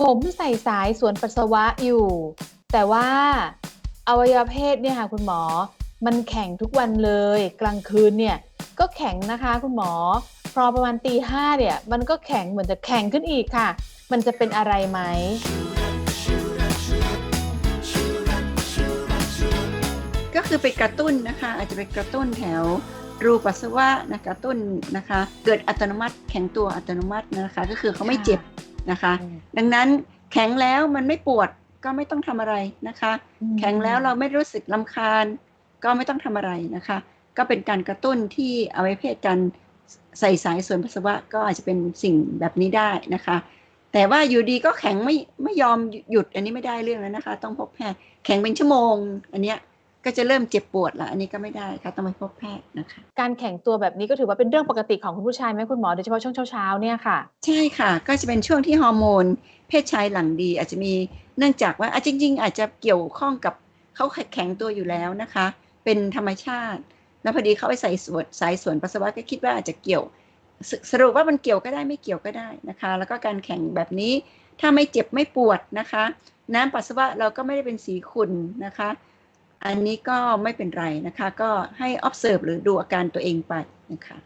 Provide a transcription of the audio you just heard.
ผมใส่สายสวนปัสสาวะอยู่ แต่ว่าอวัยวะเพศเนี่ยค่ะคุณหมอ มันแข็งทุกวันเลย กลางคืนเนี่ยก็แข็งนะคะคุณหมอ พอประมาณตีห้าเนี่ยมันก็แข็งเหมือนจะแข็งขึ้นอีกค่ะ มันจะเป็นอะไรไหมก็คือไปกระตุ้นนะคะ อาจจะไปกระตุ้นแถวรูปัสสาวะนะกระตุ้นนะคะ เกิดอัตโนมัติแข็งตัวอัตโนมัตินะคะ ก็คือเขาไม่เจ็บ นะคะ ดังนั้นแข็งแล้วมันไม่ปวดก็ไม่ต้องทำอะไรนะคะ แข็งแล้วเราไม่รู้สึกลำคาญ ก็ไม่ต้องทำอะไรนะคะ ก็เป็นการกระตุ้นที่เอาไว้เพศกันใส่สายส่วนปัสสาวะก็อาจจะเป็นสิ่งแบบนี้ได้นะคะ แต่ว่าอยู่ดีก็แข็งไม่ไม่ยอมหยุดอันนี้ไม่ได้เรื่องแล้วนะคะ ต้องพบแพทย์แข็งเป็นชั่วโมง อันเนี้ย ก็จะเริ่มเจ็บปวดละอันนี้ก็ไม่ได้ค่ะต้องไปพบแพทย์นะคะ การแข็งตัวแบบนี้ก็ถือว่าเป็นเรื่องปกติของคุณผู้ชายไหมคุณหมอโดยเฉพาะช่วงเช้าๆเนี่ยค่ะ ใช่ค่ะ ก็จะเป็นช่วงที่ฮอร์โมน เพศชายหลั่งดี อาจจะมีเนื่องจากว่าอะจริง ๆ อาจจะเกี่ยวข้องกับเขาแข็งตัวอยู่แล้วนะคะ เป็นธรรมชาติ แล้วพอดีเขาไปใส่ส่วนสายส่วนปัสสาวะก็คิดว่าอาจจะเกี่ยวสสรุปว่ามันเกี่ยวก็ได้ไม่เกี่ยวก็ได้นะคะ แล้วก็การแข่งแบบนี้ถ้าไม่เจ็บไม่ปวดนะคะ น้ำปัสสาวะเราก็ไม่ได้เป็นสีขุ่นนะคะ อันนี้ก็ไม่เป็นไรนะคะ ก็ให้ observe หรือดูอาการตัวเองไปนะคะ